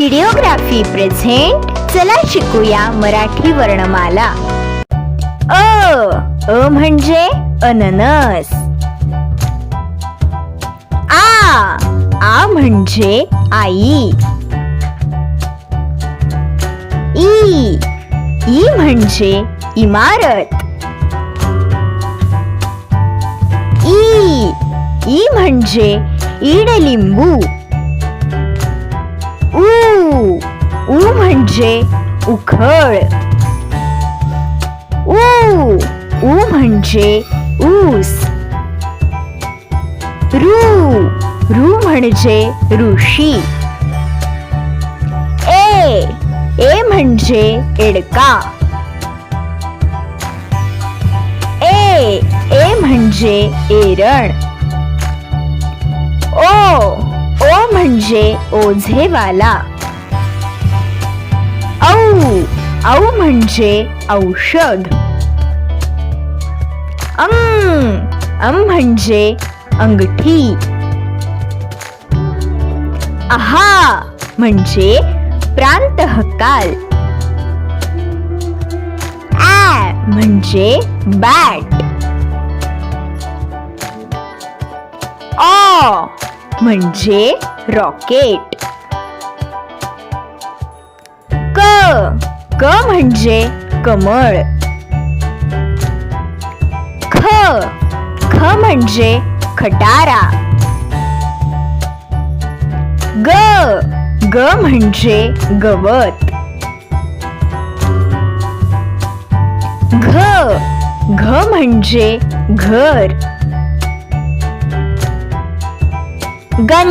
किडिओग्राफी present चला शिकूया मराठी वर्णमाला. अ अ म्हणजे अननस. आ आ म्हणजे आई. ई ई म्हणजे इमारत. ई ई म्हणजे इडलिंबू. म्हणजे उखळ. ऊ ऊ म्हणजे ऊस. रू रू म्हणजे ऋषी. ए ए म्हणजे एडका ए ए म्हणजे एरण ओ ओ म्हणजे ओझेवाला. औषध. अम अम म्हणजे अंगठी. आहा, म्हणजे प्रांत हकाल ॲ म्हणजे बॅट. ऑ म्हणजे रॉकेट. क म्हणजे कमळ. ख. ख म्हणजे खटारा. ग. ग म्हणजे गवत. घ. घ म्हणजे घर. गन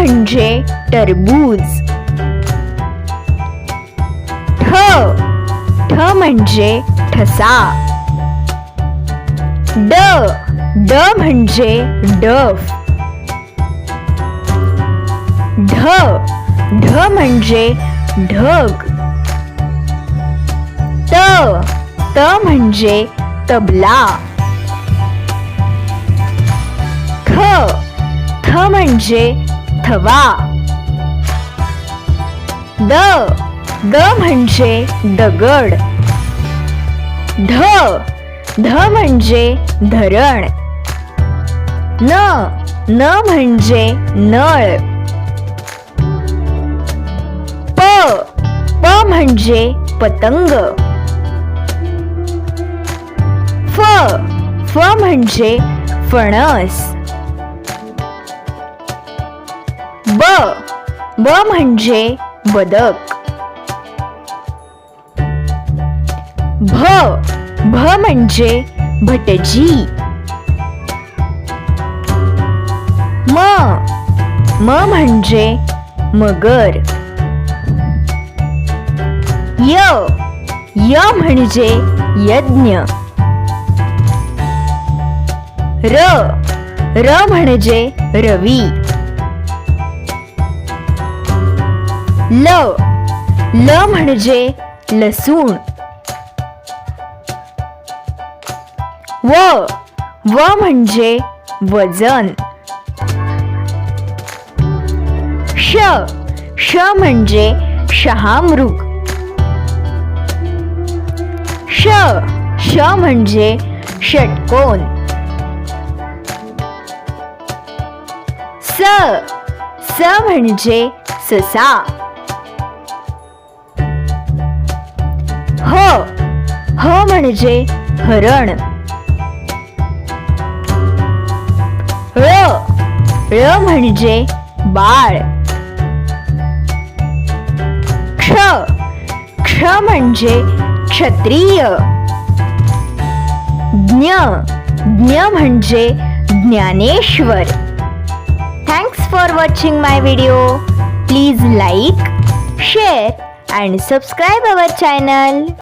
म्हणजे टरबूज. ठ. ठ म्हणजे ठसा. ड. ड म्हणजे डफ. ढ. ढ म्हणजे ढग. त. त म्हणजे तबला. थ थ म्हणजे थवा द द म्हणजे दगड. ध ध म्हणजे धरण. न न म्हणजे नळ. प प म्हणजे पतंग. फ फ म्हणजे फणस. ब. ब म्हणजे बदक. भ. भ म्हणजे भटजी. म. म म्हणजे मगर. य. य म्हणजे यज्ञ. र. र म्हणजे रवी. ल. ल म्हणजे लसूण. व. व म्हणजे वजन. श. श म्हणजे शहामृग. श. श म्हणजे षटकोन. स. स म्हणजे ससा. हे हरण. रे बाजे क्षत्रिय. ज्ञ ज्ञ मे Dnyaneshwar. Thanks for watching my video please like share and subscribe our channel